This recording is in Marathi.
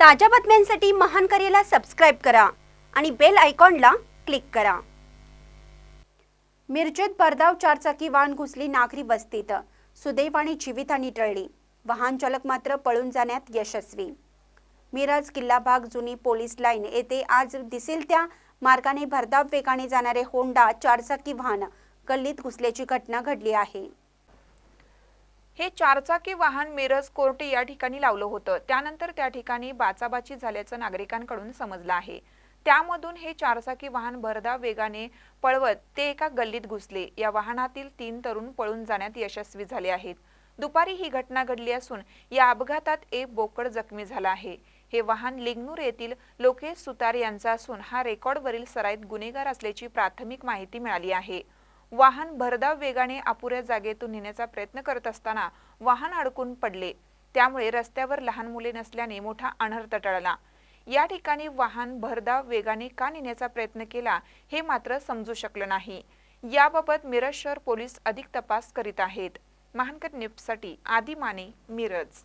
ताज्या बातम्यांसाठी महान करेला सबस्क्राईब करा आणि बेल आयकॉनला क्लिक करा. मिरजेत भरधाव चारचाकी वाहन घुसली नागरी वस्तीत. सुदैवाने जीवितहानी टळली. वाहन चालक मात्र पळून जाण्यात यशस्वी. मिरज किल्ला भाग जुनी पोलीस लाईन येथे आज दिसेल त्या मार्गाने भरधाव वेगाने जाणारे होंडा चारचाकी वाहन गल्लीत घुसल्याची घटना घडली आहे. हे चारचाकी वाहन मिरज कोर्टे या ठिकाणी लावलं होतं. त्यानंतर त्या ठिकाणी बाचाबाची झाल्याचं नागरिकांकडून समजलं आहे. त्यामधून हे चारचाकी वाहन भरधाव वेगाने पळवत ते एका गल्लीत घुसले. या वाहनातील तीन तरुण पळून जाण्यात यशस्वी झाले आहेत. दुपारी ही घटना घडली असून या अपघातात एक बोकड जखमी झाला आहे. हे वाहन लिंगनूर येथील लोकेश सुतार यांचा असून हा रेकॉर्डवरील सराईत गुन्हेगार असल्याची प्राथमिक माहिती मिळाली आहे. वाहन भरधाव वेगाने अपुऱ्या जागेतून नेण्याचा प्रयत्न करत असताना वाहन अडकून पडले. त्यामुळे रस्त्यावर लहान मुले नसल्याने मोठा अनर्थ टळला. या ठिकाणी वाहन भरधाव वेगाने का नेण्याचा प्रयत्न केला हे मात्र समजू शकलं नाही. याबाबत मिरज शहर पोलीस अधिक तपास करीत आहेत. महानकर निप्ससाठी आदी माने मिरज.